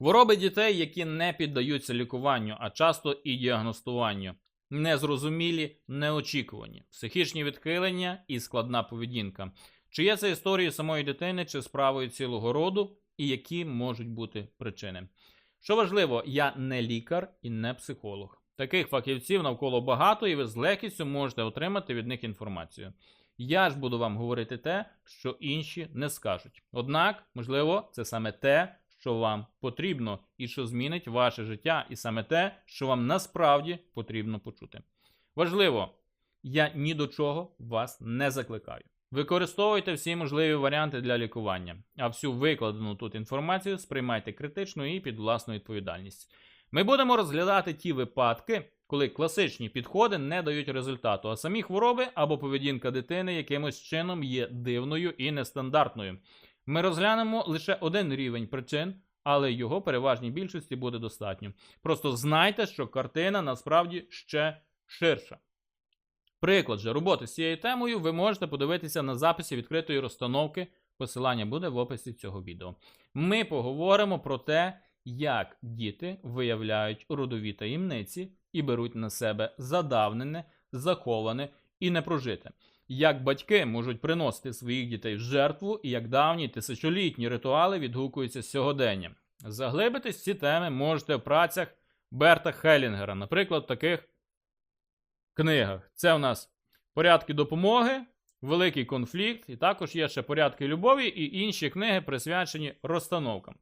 Хвороби дітей, які не піддаються лікуванню, а часто і діагностуванню, незрозумілі, неочікувані, психічні відхилення і складна поведінка. Чи є це історією самої дитини, чи справою цілого роду, і які можуть бути причини? Що важливо, я не лікар і не психолог. Таких фахівців навколо багато, і ви з легкістю можете отримати від них інформацію. Я ж буду вам говорити те, що інші не скажуть. Однак, можливо, це саме те, що вам потрібно, і що змінить ваше життя, і саме те, що вам насправді потрібно почути. Важливо, я ні до чого вас не закликаю. Використовуйте всі можливі варіанти для лікування, а всю викладену тут інформацію сприймайте критично і під власну відповідальність. Ми будемо розглядати ті випадки, коли класичні підходи не дають результату, а самі хвороби або поведінка дитини якимось чином є дивною і нестандартною. Ми розглянемо лише один рівень причин, але його переважній більшості буде достатньо. Просто знайте, що картина насправді ще ширша. Приклад же роботи з цією темою ви можете подивитися на записі відкритої розстановки. Посилання буде в описі цього відео. Ми поговоримо про те, як діти виявляють родові таємниці і беруть на себе задавнене, заховане і непрожите. Як батьки можуть приносити своїх дітей в жертву, і як давні тисячолітні ритуали відгукуються з сьогоденням. Заглибитись ці теми можете в працях Берта Хелінгера, наприклад, в таких книгах. Це у нас порядки допомоги, великий конфлікт, і також є ще порядки любові і інші книги, присвячені розстановкам.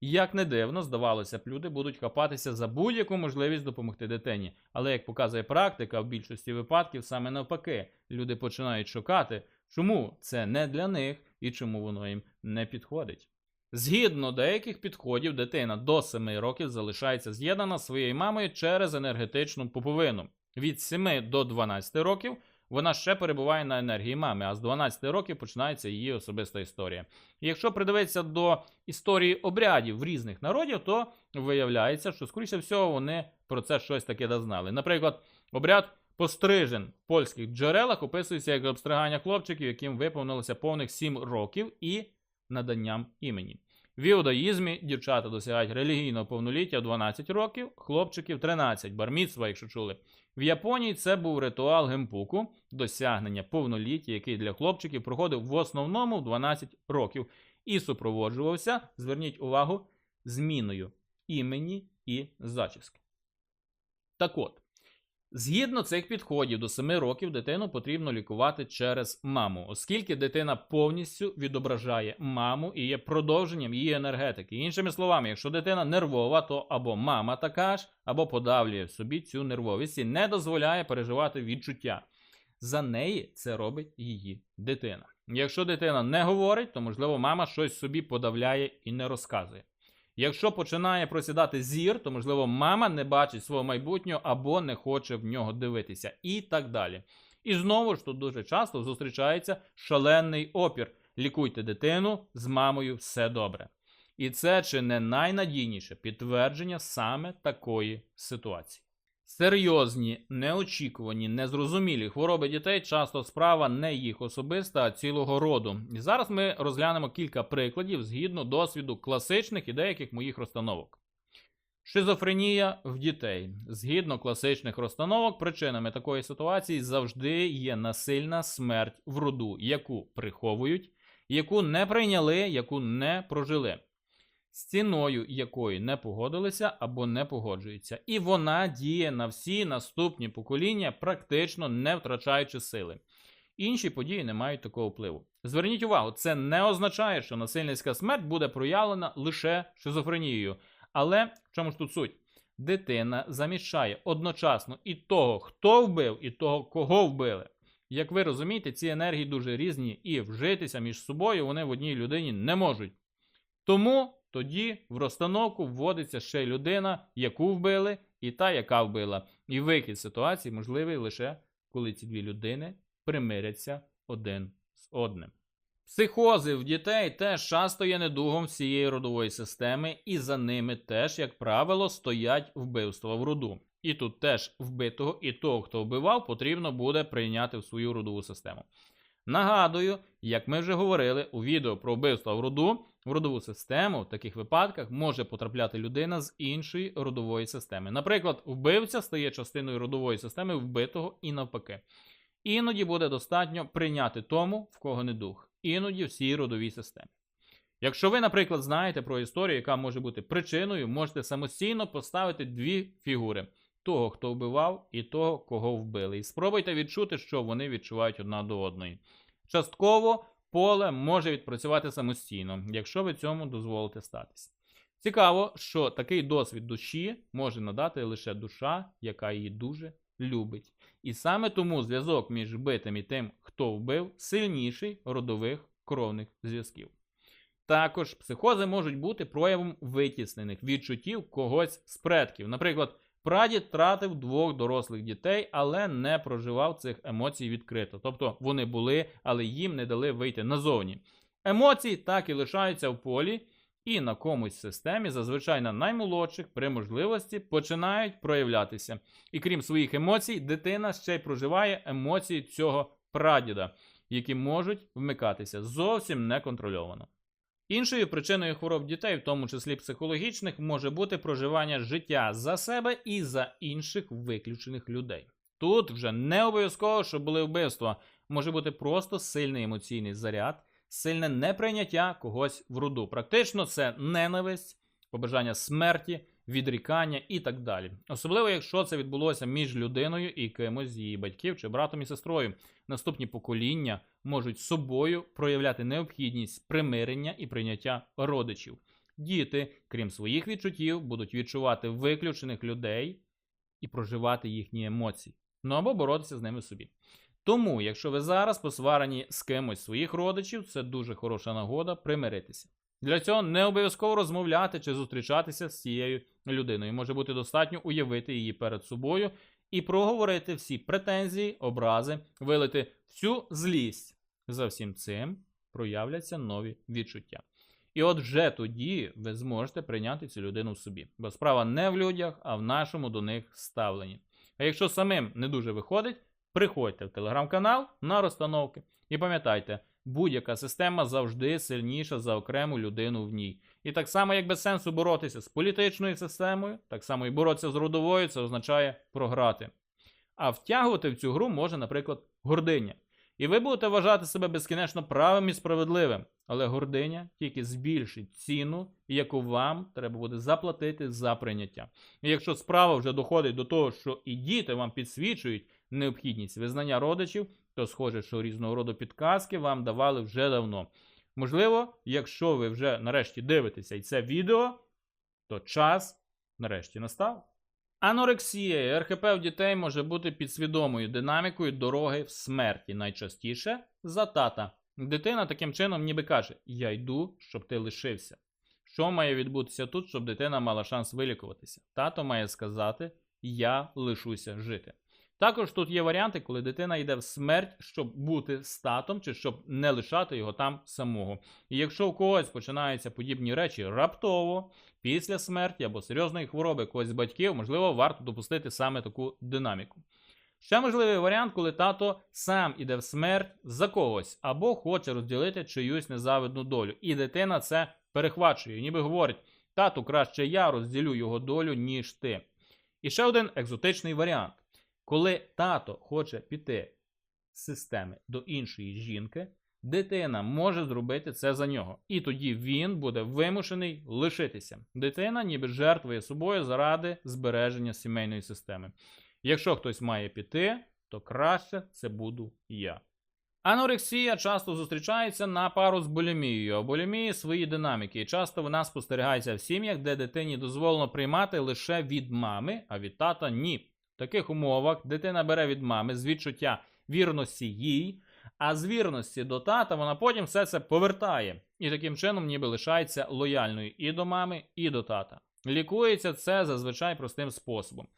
Як не дивно, здавалося б, люди будуть хапатися за будь-яку можливість допомогти дитині. Але як показує практика, в більшості випадків саме навпаки, люди починають шукати, чому це не для них і чому воно їм не підходить. Згідно деяких підходів, дитина до 7 років залишається з'єднана своєю мамою через енергетичну пуповину. Від 7 до 12 років вона ще перебуває на енергії мами, а з 12 років починається її особиста історія. І якщо придивитися до історії обрядів в різних народів, то виявляється, що, скоріше всього, вони про це щось таке дознали. Наприклад, обряд пострижен в польських джерелах описується як обстригання хлопчиків, яким виповнилося повних 7 років і наданням імені. В іудаїзмі дівчата досягають релігійного повноліття в 12 років, хлопчиків 13, барміцва, якщо чули. В Японії це був ритуал гемпуку, досягнення повноліття, який для хлопчиків проходив в основному в 12 років і супроводжувався, зверніть увагу, зміною імені і зачіски. Так от, згідно цих підходів до 7 років дитину потрібно лікувати через маму, оскільки дитина повністю відображає маму і є продовженням її енергетики. Іншими словами, якщо дитина нервова, то або мама така ж, або подавлює собі цю нервовість і не дозволяє переживати відчуття. За неї це робить її дитина. Якщо дитина не говорить, то можливо мама щось собі подавляє і не розказує. Якщо починає просідати зір, то можливо мама не бачить свого майбутнього або не хоче в нього дивитися, і так далі. І знову ж тут дуже часто зустрічається шалений опір. Лікуйте дитину з мамою все добре. І це чи не найнадійніше підтвердження саме такої ситуації. Серйозні, неочікувані, незрозумілі хвороби дітей часто справа не їх особиста, а цілого роду. І зараз ми розглянемо кілька прикладів згідно досвіду класичних і деяких моїх розстановок. Шизофренія в дітей. Згідно класичних розстановок, причинами такої ситуації завжди є насильна смерть в роду, яку приховують, яку не прийняли, яку не прожили з ціною якої не погодилися або не погоджуються. І вона діє на всі наступні покоління, практично не втрачаючи сили. Інші події не мають такого впливу. Зверніть увагу, це не означає, що насильницька смерть буде проявлена лише шизофренією. Але в чому ж тут суть? Дитина заміщає одночасно і того, хто вбив, і того, кого вбили. Як ви розумієте, ці енергії дуже різні, і вжитися між собою вони в одній людині не можуть. Тому тоді в розстановку вводиться ще людина, яку вбили, і та, яка вбила. І вихід ситуації можливий лише коли ці дві людини примиряться один з одним. Психози в дітей теж часто є недугом всієї родової системи, і за ними теж, як правило, стоять вбивства в роду. І тут теж вбитого і того, хто вбивав, потрібно буде прийняти в свою родову систему. Нагадую, як ми вже говорили у відео про вбивства в роду, В родову систему в таких випадках може потрапляти людина з іншої родової системи. Наприклад, вбивця стає частиною родової системи вбитого і навпаки. Іноді буде достатньо прийняти тому, в кого не дух, іноді всій родовій системі. Якщо ви, наприклад, знаєте про історію, яка може бути причиною, можете самостійно поставити дві фігури: того, хто вбивав, і того, кого вбили. І спробуйте відчути, що вони відчувають одна до одної. Частково поле може відпрацювати самостійно, якщо ви цьому дозволите статися. Цікаво, що такий досвід душі може надати лише душа, яка її дуже любить. І саме тому зв'язок між вбитим і тим, хто вбив, сильніший родових кровних зв'язків. Також психози можуть бути проявом витіснених відчуттів когось з предків. Наприклад, прадід втратив двох дорослих дітей, але не проживав цих емоцій відкрито. Тобто вони були, але їм не дали вийти назовні. Емоції так і лишаються в полі, і на комусь системі, зазвичай на наймолодших, при можливості починають проявлятися. І крім своїх емоцій, дитина ще й проживає емоції цього прадіда, які можуть вмикатися зовсім неконтрольовано. Іншою причиною хвороб дітей, в тому числі психологічних, може бути проживання життя за себе і за інших виключених людей. Тут вже не обов'язково, щоб були вбивства, може бути просто сильний емоційний заряд, сильне неприйняття когось в роду. Практично це ненависть, побажання смерті, відрікання і так далі. Особливо, якщо це відбулося між людиною і кимось її батьків чи братом і сестрою. Наступні покоління можуть собою проявляти необхідність примирення і прийняття родичів. Діти, крім своїх відчуттів, будуть відчувати виключених людей і проживати їхні емоції, ну або боротися з ними собі. Тому, якщо ви зараз посварені з кимось своїх родичів, це дуже хороша нагода примиритися. Для цього не обов'язково розмовляти чи зустрічатися з цією людиною. Може бути достатньо уявити її перед собою і проговорити всі претензії, образи, вилити всю злість. За всім цим проявляться нові відчуття. І от вже тоді ви зможете прийняти цю людину в собі. Бо справа не в людях, а в нашому до них ставленні. А якщо самим не дуже виходить, приходьте в телеграм-канал на розстановки. І пам'ятайте, будь-яка система завжди сильніша за окрему людину в ній. І так само, як без сенсу боротися з політичною системою, так само і боротися з родовою, це означає програти. А втягувати в цю гру може, наприклад, гординя. І ви будете вважати себе безкінечно правим і справедливим, але гординя тільки збільшить ціну, яку вам треба буде заплатити за прийняття. І якщо справа вже доходить до того, що і діти вам підсвічують необхідність визнання родичів, то схоже, що різного роду підказки вам давали вже давно. Можливо, якщо ви вже нарешті дивитеся і це відео, то час нарешті настав. Анорексія і РХП в дітей може бути підсвідомою динамікою дороги в смерті, найчастіше за тата. Дитина таким чином ніби каже: Я йду, щоб ти лишився. Що має відбутися тут, щоб дитина мала шанс вилікуватися? Тато має сказати: Я лишуся жити. Також тут є варіанти, коли дитина йде в смерть, щоб бути статом, чи щоб не лишати його там самого. І якщо у когось починаються подібні речі раптово, після смерті або серйозної хвороби когось з батьків, можливо, варто допустити саме таку динаміку. Ще можливий варіант, коли тато сам іде в смерть за когось або хоче розділити чиюсь незавидну долю. І дитина це перехвачує, ніби говорить: тату, краще я розділю його долю, ніж ти. І ще один екзотичний варіант. Коли тато хоче піти з системи до іншої жінки, дитина може зробити це за нього. І тоді він буде вимушений лишитися. Дитина ніби жертвує собою заради збереження сімейної системи. Якщо хтось має піти, то краще це буду я. Анорексія часто зустрічається на пару з булімією. У булімії свої динаміки, і часто вона спостерігається в сім'ях, де дитині дозволено приймати лише від мами, а від тата ні. Таких умовах дитина бере від мами з відчуття вірності їй, а з вірності до тата вона потім все це повертає і таким чином ніби лишається лояльною і до мами, і до тата. Лікується це зазвичай простим способом.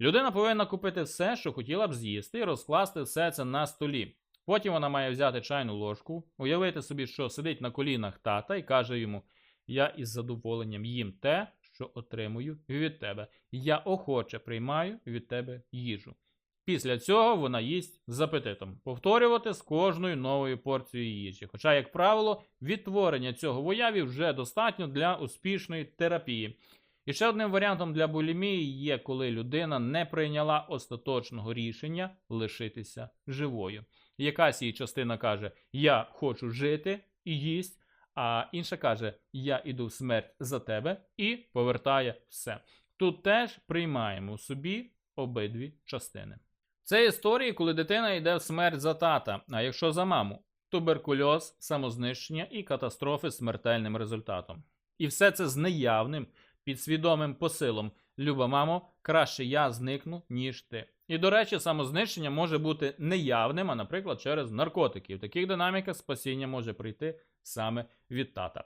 Людина повинна купити все, що хотіла б з'їсти, і розкласти все це на столі. Потім вона має взяти чайну ложку, уявити собі, що сидить на колінах тата і каже йому: Я із задоволенням їм те, що отримую від тебе. Я охоче приймаю від тебе їжу. Після цього вона їсть з апетитом. Повторювати з кожною новою порцією їжі. Хоча, як правило, відтворення цього в уяві вже достатньо для успішної терапії. І ще одним варіантом для булімії є, коли людина не прийняла остаточного рішення лишитися живою. Якась її частина каже: Я хочу жити і їсть, а інша каже: Я іду в смерть за тебе і повертає все. Тут теж приймаємо собі обидві частини. Це історії, коли дитина йде в смерть за тата, а якщо за маму туберкульоз, самознищення і катастрофи з смертельним результатом. І все це з неявним, підсвідомим посилом. Люба мамо, краще я зникну, ніж ти. І до речі, самознищення може бути неявним, а наприклад, через наркотики. В таких динаміках спасіння може прийти саме від тата.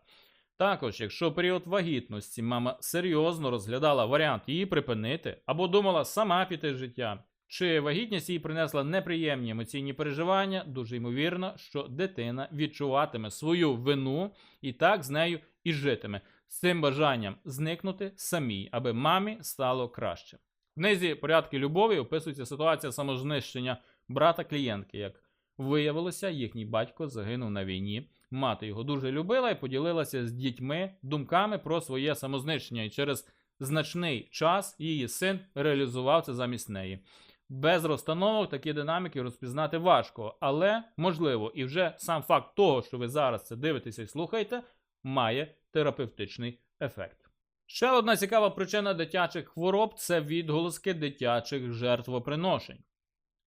Також, якщо період вагітності мама серйозно розглядала варіант її припинити або думала сама піти життя, чи вагітність їй принесла неприємні емоційні переживання, дуже ймовірно, що дитина відчуватиме свою вину і так з нею і житиме з цим бажанням зникнути самій, аби мамі стало краще. В книзі порядки любові описується ситуація самознищення брата клієнтки. Як виявилося, їхній батько загинув на війні. Мати його дуже любила і поділилася з дітьми думками про своє самознищення, і через значний час її син реалізував це замість неї. Без розстановок такі динаміки розпізнати важко, але можливо, і вже сам факт того, що ви зараз це дивитеся і слухаєте, має терапевтичний ефект. Ще одна цікава причина дитячих хвороб це відголоски дитячих жертвоприношень.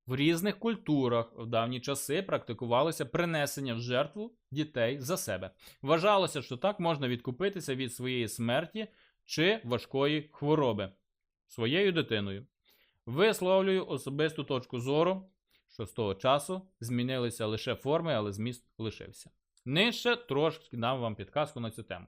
В різних культурах в давні часи практикувалося принесення в жертву дітей за себе. Вважалося, що так можна відкупитися від своєї смерті чи важкої хвороби своєю дитиною. Висловлюю особисту точку зору, що з того часу змінилися лише форми, але зміст лишився. Нижче трошки дам вам підказку на цю тему.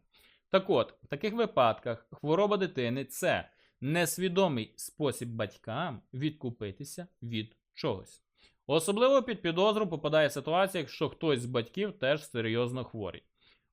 Так от, в таких випадках хвороба дитини це несвідомий спосіб батькам відкупитися від чогось. Особливо під підозру попадає ситуація, якщо хтось з батьків теж серйозно хворий.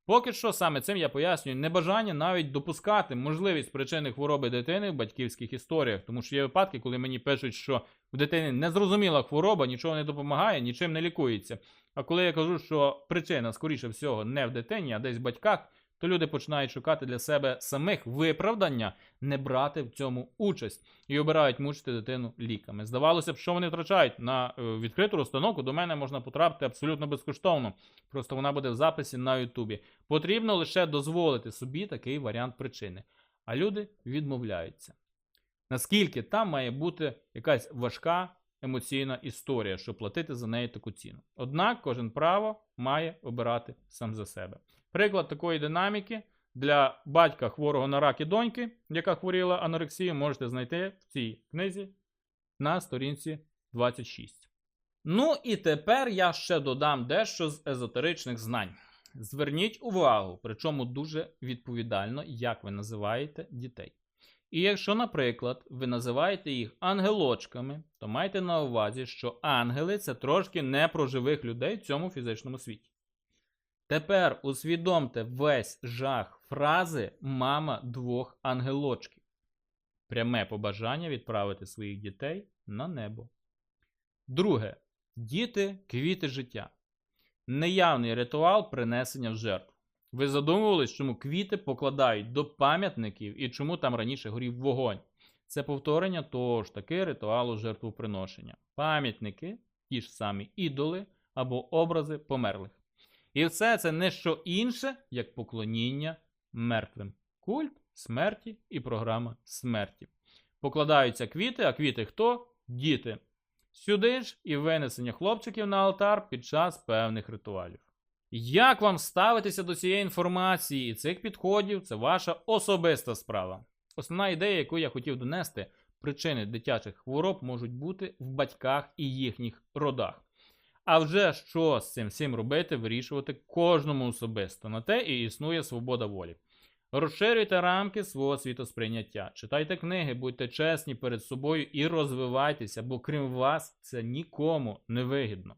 Поки що саме цим я пояснюю небажання навіть допускати можливість причини хвороби дитини в батьківських історіях, тому що є випадки, коли мені пишуть, що в дитини незрозуміла хвороба, нічого не допомагає, нічим не лікується. А коли я кажу, що причина, скоріше всього, не в дитині, а десь в батьках, то люди починають шукати для себе самих виправдання не брати в цьому участь і обирають мучити дитину ліками. Здавалося б, що вони втрачають на е, відкриту розстановку. До мене можна потрапити абсолютно безкоштовно. Просто вона буде в записі на Ютубі. Потрібно лише дозволити собі такий варіант причини. А люди відмовляються. Наскільки там має бути якась важка емоційна історія, щоб платити за неї таку ціну. Однак кожен право має обирати сам за себе. Приклад такої динаміки для батька хворого на рак і доньки, яка хворіла анорексією, можете знайти в цій книзі на сторінці 26. Ну і тепер я ще додам дещо з езотеричних знань. Зверніть увагу, причому дуже відповідально, як ви називаєте дітей. І якщо, наприклад, ви називаєте їх ангелочками, то майте на увазі, що ангели це трошки не про живих людей в цьому фізичному світі. Тепер усвідомте весь жах фрази мама двох ангелочків. Пряме побажання відправити своїх дітей на небо. Друге. Діти квіти життя. Неявний ритуал принесення в жертву. Ви задумувались, чому квіти покладають до пам'ятників і чому там раніше горів вогонь? Це повторення того ж таки ритуалу жертвоприношення. Пам'ятники, ті ж самі ідоли або образи померлих. І все це не що інше, як поклоніння мертвим. Культ смерті і програма смерті. Покладаються квіти, а квіти хто? Діти. Сюди ж і винесення хлопчиків на алтар під час певних ритуалів. Як вам ставитися до цієї інформації і цих підходів, це ваша особиста справа. Основна ідея, яку я хотів донести, причини дитячих хвороб можуть бути в батьках і їхніх родах. А вже що з цим всім робити, вирішувати кожному особисто. На те і існує свобода волі. Розширюйте рамки свого світосприйняття, читайте книги, будьте чесні перед собою і розвивайтеся, бо крім вас це нікому не вигідно.